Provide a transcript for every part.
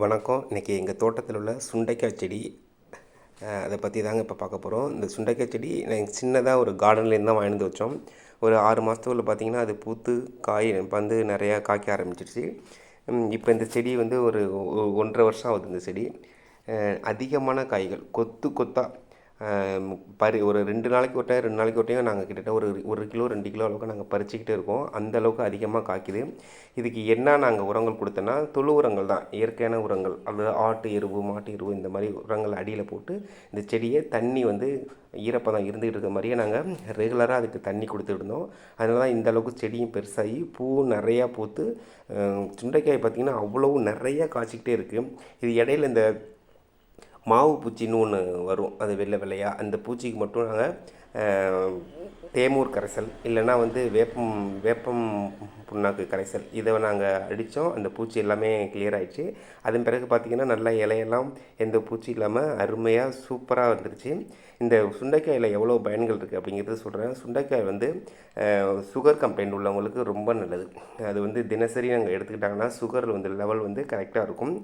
வணக்கம். இன்றைக்கி எங்கள் தோட்டத்தில் உள்ள சுண்டைக்காய் செடி அதை பற்றி தாங்க இப்போ பார்க்க போகிறோம் இந்த சுண்டைக்காய் செடி நாங்கள் சின்னதாக ஒரு கார்டன்லேருந்து தான் வாங்கிட்டு வச்சோம். ஒரு ஆறு மாதத்துக்குள்ள பார்த்தீங்கன்னா அது பூத்து காய் வந்து நிறையா காய்க்க ஆரம்பிச்சிருச்சு. இப்போ இந்த செடி வந்து ஒரு ஒன்றரை வருஷம் ஆகுது இந்த செடி. அதிகமான காய்கள் கொத்து கொத்தாக பறி ஒரு ரெண்டு நாளைக்கு ஒரு டைம் ரெண்டு நாளைக்கு ஒரு டைம் நாங்கள் கிட்டத்தட்ட ஒரு ஒரு கிலோ ரெண்டு கிலோ அளவுக்கு நாங்கள் பறிச்சிக்கிட்டு இருக்கோம். அந்த அளவுக்கு அதிகமாக காய்க்குது. இதுக்கு என்ன நாங்கள் உரங்கள் கொடுத்தோன்னா தொழு உரங்கள் தான். இயற்கையான உரங்கள். அது ஆட்டு எருவு மாட்டு எருவு இந்த மாதிரி உரங்கள் அடியில் போட்டு இந்த செடியை தண்ணி வந்து ஈரப்பதம் இருந்துகிட்டு இருக்க மாதிரியே நாங்கள் ரெகுலராக அதுக்கு தண்ணி கொடுத்துருந்தோம் அதனால தான் இந்த அளவுக்கு செடியும் பெருசாகி பூ நிறையா பூத்து சுண்டைக்காய் பார்த்திங்கன்னா அவ்வளோ நிறையா காய்ச்சிக்கிட்டே இருக்குது இது இடையில இந்த மாவு பூச்சின்னு ஒன்று வரும். அது வெள்ளை வெள்ளையாக அந்த பூச்சிக்கு மட்டும் நாங்கள் தேமூர் கரைசல் இல்லைன்னா வந்து வேப்பம் வேப்பம் புண்ணாக்கு கரைசல். இதை நாங்கள் அடித்தோம் அந்த பூச்சி எல்லாமே கிளியர் ஆகிடுச்சு அதன் பிறகு பார்த்திங்கன்னா நல்லா இலையெல்லாம் எந்த பூச்சி இல்லாமல் அருமையாக சூப்பராக வந்துருச்சு இந்த சுண்டைக்காயில் எவ்வளோ பயன்கள் இருக்குது அப்படிங்கிறத சொல்கிறேன் சுண்டைக்காய் வந்து சுகர் கம்ப்ளைண்ட் உள்ளவங்களுக்கு ரொம்ப நல்லது. அது வந்து தினசரி நாங்கள் எடுத்துக்கிட்டாங்கன்னா சுகர் வந்து லெவல் வந்து கரெக்டாக இருக்கும்.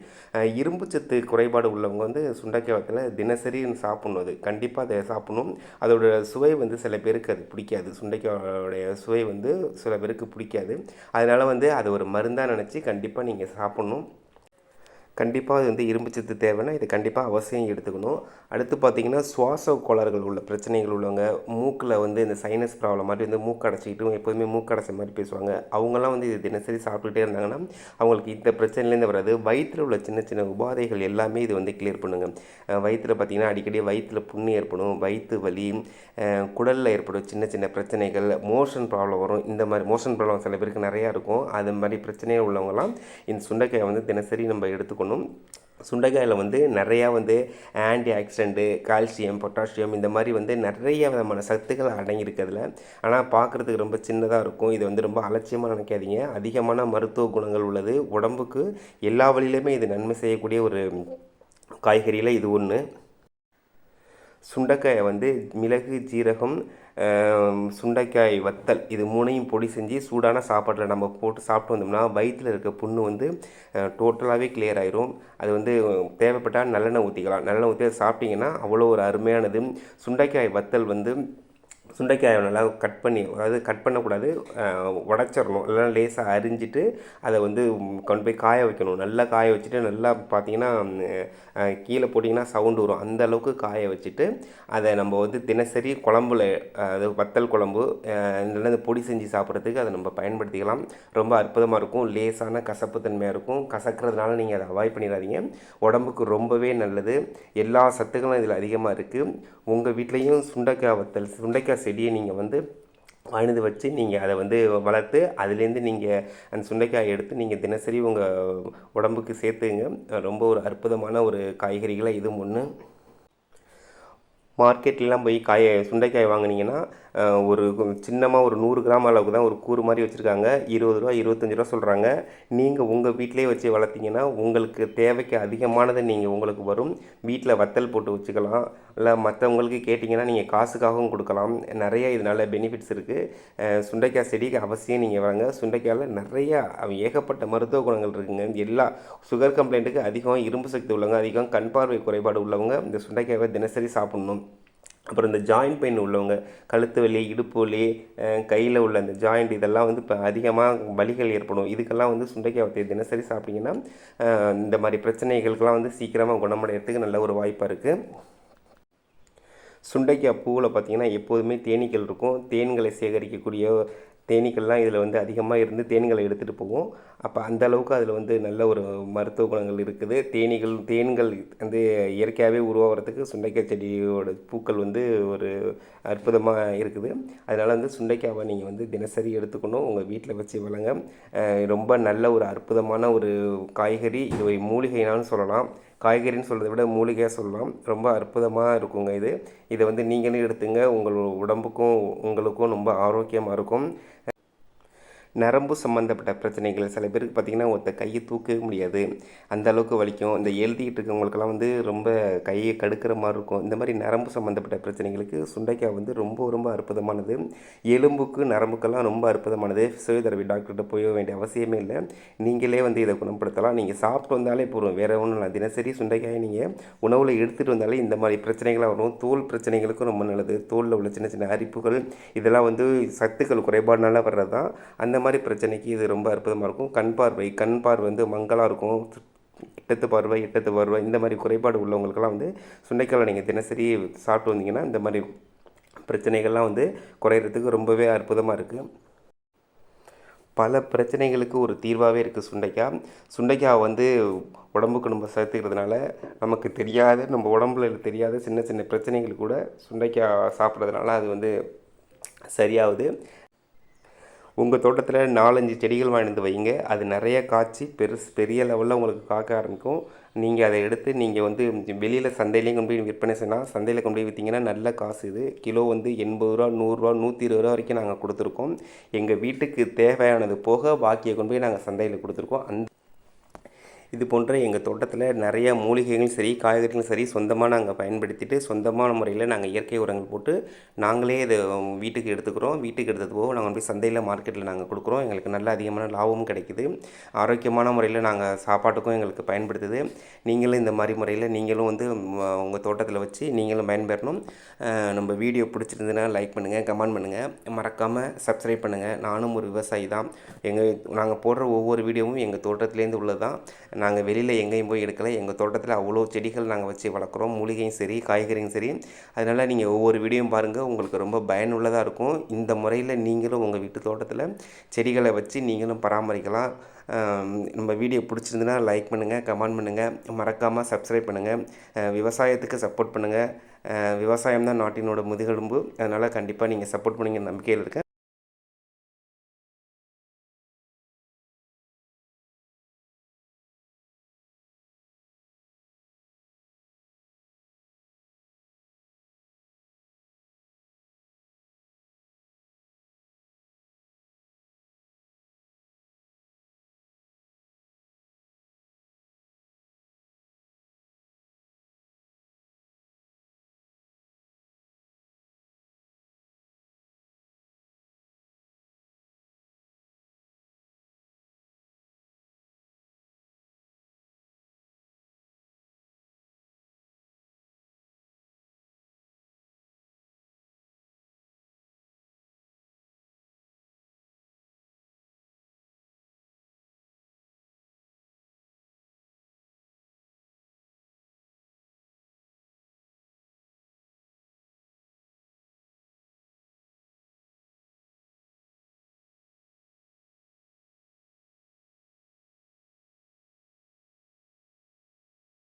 இரும்பு சத்து குறைபாடு உள்ளவங்க வந்து சுண்டைக்காய் வத்தல தினசரி சாப்பிட்ணும். அது கண்டிப்பாக அதை சாப்பிட்ணும். அதோட சுவை வந்து சில பேருக்கு அது பிடிக்காது. சுண்டைக்காயோடைய சுவை வந்து சில பேருக்கு பிடிக்காது. அதனால் வந்து அது ஒரு மருந்தாக நினச்சி கண்டிப்பாக நீங்கள் சாப்பிட்ணும். கண்டிப்பாக அது வந்து இரும்பு சத்து தேவைன்னா இது கண்டிப்பாக அவசியம் எடுத்துக்கணும். அடுத்து பார்த்தீங்கன்னா சுவாச கோளாறுகள் உள்ள பிரச்சனைகள் உள்ளவங்க மூக்கில் வந்து இந்த சைனஸ் ப்ராப்ளம் மாதிரி வந்து மூக்கடைச்சிக்கிட்டும் எப்போதுமே மூக்கடைச்ச மாதிரி பேசுவாங்க. அவங்கெல்லாம் வந்து இது தினசரி சாப்பிட்டுட்டே இருந்தாங்கன்னா அவங்களுக்கு இந்த பிரச்சனையிலேருந்து வராது. வயிற்றில் உள்ள சின்ன சின்ன உபாதைகள் எல்லாமே இது வந்து கிளியர் பண்ணுங்கள் வயிற்றில் பார்த்திங்கன்னா அடிக்கடி வயிற்றில் புண்ணு ஏற்படும் வயிற்று வலி குடலில் ஏற்படும் சின்ன சின்ன பிரச்சனைகள் மோஷன் ப்ராப்ளம் வரும். இந்த மாதிரி மோஷன் ப்ராப்ளம் சில பேருக்கு நிறையா இருக்கும். அது மாதிரி பிரச்சனைகள் உள்ளவங்கலாம் இந்த சுண்டைக்காயை வந்து தினசரி நம்ம எடுத்துக்கணும். சுண்டைக்காயில் வந்து நிறையா வந்து ஆன்டி ஆக்சிடென்ட்டு கால்சியம் பொட்டாசியம் இந்த மாதிரி வந்து நிறைய விதமான சத்துக்கள் அடங்கியிருக்கிறதுல. ஆனால் பார்க்குறதுக்கு ரொம்ப சின்னதாக இருக்கும். இது வந்து ரொம்ப அலட்சியமாக நினைக்காதீங்க. அதிகமான மருத்துவ குணங்கள் உள்ளது. உடம்புக்கு எல்லா வழியிலுமே இது நன்மை செய்யக்கூடிய ஒரு காய்கறியில் இது ஒன்று சுண்டைக்காயை வந்து மிளகு ஜீரகம் சுண்டைக்காய் வத்தல் இது மூணையும் பொடி செஞ்சு சூடான சாப்பாட்டில் நம்ம போட்டு சாப்பிட்டு வந்தோம்னா வயிற்றில் இருக்க புண்ணு வந்து டோட்டலாகவே கிளியர் ஆயிரும். அது வந்து தேவைப்பட்டால் நல்லெண்ணெய் ஊற்றிக்கலாம் நல்லெண்ணெய் ஊற்றி சாப்பிட்டீங்கன்னா அவ்வளோ ஒரு அருமையானது. சுண்டைக்காய் வத்தல் வந்து சுண்டைக்காயை நல்லா கட் பண்ணி அதாவது கட் பண்ணக்கூடாது உடச்சிடணும். இல்லைனா இல்லைன்னா லேசாக அரிஞ்சிட்டு அதை வந்து கொண்டு போய் காய வைக்கணும். நல்லா காய வச்சுட்டு நல்லா பார்த்தீங்கன்னா கீழே போட்டிங்கன்னா சவுண்டு வரும். அந்த அளவுக்கு காய வச்சுட்டு அதை நம்ம வந்து தினசரி குழம்புல அது வத்தல் குழம்பு இல்லைன்னா இந்த பொடி செஞ்சு சாப்பிட்றதுக்கு அதை நம்ம பயன்படுத்திக்கலாம். ரொம்ப அற்புதமாக இருக்கும். லேசான கசப்பு தன்மையாக இருக்கும். கசக்கிறதுனால நீங்கள் அதை அவாய்ட் பண்ணிடாதீங்க. உடம்புக்கு ரொம்பவே நல்லது. எல்லா சத்துக்களும் இதில் அதிகமாக இருக்குது உங்கள் வீட்லேயும் சுண்டைக்காய் வத்தல் சுண்டைக்காய் செடியை நீங்கள் வந்து வாழ்ந்து வச்சு நீங்கள் அதை வந்து வளர்த்து அதுலேருந்து நீங்கள் அந்த சுண்டைக்காயை எடுத்து நீங்கள் தினசரி உங்கள் உடம்புக்கு சேர்த்துங்க. ரொம்ப ஒரு அற்புதமான ஒரு காய்கறிகளை இது ஒன்று மார்க்கெட்லலாம் போய் காய சுண்டைக்காய் வாங்குனீங்கன்னா ஒரு சின்னமாக ஒரு நூறு கிராம் அளவுக்கு தான் ஒரு கூறு மாதிரி வச்சுருக்காங்க. இருபது ரூபா இருபத்தஞ்சி ரூபா சொல்கிறாங்க நீங்கள் உங்கள் வீட்டிலே வச்சு வளர்த்தீங்கன்னா உங்களுக்கு தேவைக்கு அதிகமானது நீங்கள் உங்களுக்கு வரும். வீட்டில் வத்தல் போட்டு வச்சுக்கலாம். இல்லை மற்றவங்களுக்கு கேட்டிங்கன்னா நீங்கள் காசுக்காகவும் கொடுக்கலாம். நிறைய இதனால் பெனிஃபிட்ஸ் இருக்குது சுண்டைக்காய் செடிக்கு அவசியம் நீங்கள் வாங்க. சுண்டைக்காயில் நிறையா ஏகப்பட்ட மருத்துவ குணங்கள் இருக்குங்க. எல்லா சுகர் கம்ப்ளைண்ட்டுக்கு அதிகம் இரும்பு சக்தி உள்ளவங்க அதிகம் கண் பார்வை குறைபாடு உள்ளவங்க இந்த சுண்டைக்காயை தினசரி சாப்பிட்ணும். அப்புறம் இந்த ஜாயிண்ட் பெயின் உள்ளவங்க கழுத்து வலி இடுப்பு வலி கையில் உள்ள அந்த ஜாயிண்ட் இதெல்லாம் வந்து இப்போ அதிகமாக வலிகள் ஏற்படும். இதுக்கெல்லாம் வந்து சுண்டைக்காய் வத்தையை தினசரி சாப்பிட்டிங்கன்னா இந்த மாதிரி பிரச்சனைகளுக்கெல்லாம் வந்து சீக்கிரமாக குணமடைகிறதுக்கு நல்ல ஒரு வாய்ப்பாக இருக்குது சுண்டைக்காய் பூவில் பார்த்தீங்கன்னா எப்போதுமே தேனீக்கள் இருக்கும். தேன்களை சேகரிக்கக்கூடிய தேனீக்கள்லாம் இதில் வந்து அதிகமாக இருந்து தேன்களை எடுத்துகிட்டு போகும். அப்போ அந்த அளவுக்கு அதில் வந்து நல்ல ஒரு மருத்துவ குணங்கள் இருக்குது. தேனீகள் தேன்கள் வந்து இயற்கையாகவே உருவாகிறதுக்கு சுண்டைக்காய் செடியோட பூக்கள் வந்து ஒரு அற்புதமாக இருக்குது. அதனால் வந்து சுண்டைக்காவை நீங்கள் வந்து தினசரி எடுத்துக்கணும். உங்கள் வீட்டில் வச்சு வளங்க. ரொம்ப நல்ல ஒரு அற்புதமான ஒரு காய்கறி. இது ஒரு மூலிகைனாலும் சொல்லலாம். காய்கறின்னு சொல்கிறத விட மூலிகையாக சொல்லலாம். ரொம்ப அற்புதமாக இருக்குங்க இது. இதை வந்து நீங்களும் எடுத்துங்க. உங்கள் உடம்புக்கும் உங்களுக்கும் ரொம்ப ஆரோக்கியமாக இருக்கும். நரம்பு சம்மந்தப்பட்ட பிரச்சனைகள். சில பேருக்கு பார்த்திங்கன்னா ஒருத்த கையை தூக்கவே முடியாது. அந்த அளவுக்கு வலிக்கும். இந்த எழுதிக்கிட்டு இருக்கவங்களுக்கெல்லாம் வந்து ரொம்ப கையை கடுக்கிற மாதிரி இருக்கும். இந்த மாதிரி நரம்பு சம்மந்தப்பட்ட பிரச்சனைகளுக்கு சுண்டைக்காய் வந்து ரொம்ப ரொம்ப அற்புதமானது. எலும்புக்கு நரம்புக்கெல்லாம் ரொம்ப அற்புதமானது. சுயதரவி டாக்டர்கிட்ட போக வேண்டிய அவசியமே இல்லை. நீங்களே வந்து இதை குணப்படுத்தலாம். நீங்கள் சாப்பிட்டு வந்தாலே போதும். வேறு ஒன்றும் இல்லை. தினசரி சுண்டைக்காயை நீங்கள் உணவில் எடுத்துகிட்டு வந்தாலே இந்த மாதிரி பிரச்சனைகளாக வரும். தோல் பிரச்சனைகளுக்கும் ரொம்ப நல்லது. தோலில் உள்ள சின்ன சின்ன அரிப்புகள் இதெல்லாம் வந்து சத்துக்கள் குறைபாடுனால வர்றது தான் அந்த மாதிரி பிரச்சனைக்கு இது ரொம்ப அற்புதமாக இருக்கும். கண் பார்வை கண் பார்வை வந்து மங்கலாக இருக்கும். எட்டத்து பார்வை எட்டத்து பார்வை இந்த மாதிரி குறைபாடு உள்ளவங்களுக்கெல்லாம் வந்து சுண்டைக்காயை நீங்கள் தினசரி சாப்பிட்டு வந்தீங்கன்னா இந்த மாதிரி பிரச்சனைகள்லாம் வந்து குறையிறதுக்கு ரொம்பவே அற்புதமாக இருக்குது பல பிரச்சனைகளுக்கு ஒரு தீர்வாகவே இருக்குது சுண்டைக்காய் சுண்டைக்காய் வந்து உடம்புக்கு நம்ம சேர்த்துக்கிறதுனால நமக்கு தெரியாத நம்ம உடம்புல தெரியாத சின்ன சின்ன பிரச்சனைகள் கூட சுண்டைக்காய் சாப்பிட்றதுனால அது வந்து சரியாகுது. உங்கள் தோட்டத்தில் நாலஞ்சு செடிகள் வாங்கிட்டு வைங்க. அது நிறைய காய்ச்சி பெருசு பெரிய லெவலில் உங்களுக்கு காக்க ஆரம்பிக்கும். நீங்கள் அதை எடுத்து நீங்கள் வந்து வெளியில் சந்தையிலையும் கொண்டு போய் விற்பனை செய்யலாம் சந்தையில் கொண்டு போய் விற்றீங்கன்னா நல்ல காசு இது. கிலோ வந்து எண்பது ரூபா நூறுரூவா நூற்றி இருபது ரூபா வரைக்கும் நாங்கள் கொடுத்துருக்கோம். எங்கள் வீட்டுக்கு தேவையானது போக பாக்கியை கொண்டு போய் நாங்கள் சந்தையில் கொடுத்துருக்கோம். அந்த இது போன்ற எங்கள் தோட்டத்தில் நிறைய மூலிகைகளும் சரி காய்கறிகளும் சரி சொந்தமாக நாங்கள் பயன்படுத்திட்டு சொந்தமான முறையில் நாங்கள் இயற்கை உரங்கள் போட்டு நாங்களே இதை வீட்டுக்கு எடுத்துக்கிறோம். வீட்டுக்கு எடுத்தது போக நாங்கள் போய் சந்தையில் மார்க்கெட்டில் நாங்கள் கொடுக்குறோம். எங்களுக்கு நல்ல அதிகமான லாபமும் கிடைக்குது. ஆரோக்கியமான முறையில் நாங்கள் சாப்பாட்டுக்கும் எங்களுக்கு பயன்படுத்துது. நீங்களும் இந்த மாதிரி முறையில் நீங்களும் வந்து உங்கள் தோட்டத்தில் வச்சு நீங்களும் பயன்பெறணும். நம்ம வீடியோ பிடிச்சிருந்ததுன்னா லைக் பண்ணுங்கள் கமெண்ட் பண்ணுங்கள் மறக்காமல் சப்ஸ்கிரைப் பண்ணுங்கள் நானும் ஒரு விவசாயி தான். எங்கள் நாங்கள் போடுற ஒவ்வொரு வீடியோவும் எங்கள் தோட்டத்துலேருந்து உள்ளது தான் நாங்கள் வெளியில் எங்கேயும் போய் எடுக்கலை. எங்கள் தோட்டத்தில் அவ்வளோ செடிகள் நாங்கள் வச்சு வளர்க்குறோம். மூலிகையும் சரி காய்கறியும் சரி. அதனால் நீங்கள் ஒவ்வொரு வீடியோவும் பாருங்கள் உங்களுக்கு ரொம்ப பயனுள்ளதாக இருக்கும். இந்த முறையில் நீங்களும் உங்கள் வீட்டு தோட்டத்தில் செடிகளை வச்சு நீங்களும் பராமரிக்கலாம். நம்ம வீடியோ பிடிச்சிருந்துன்னா லைக் பண்ணுங்கள் கமெண்ட் பண்ணுங்கள் மறக்காமல் சப்ஸ்கிரைப் பண்ணுங்கள் விவசாயத்துக்கு சப்போர்ட் பண்ணுங்கள் விவசாயம் தான் நாட்டினோட முதுகெலும்பு. அதனால் கண்டிப்பாக நீங்கள் சப்போர்ட் பண்ணுங்க. நம்பிக்கையில் இருக்கேன்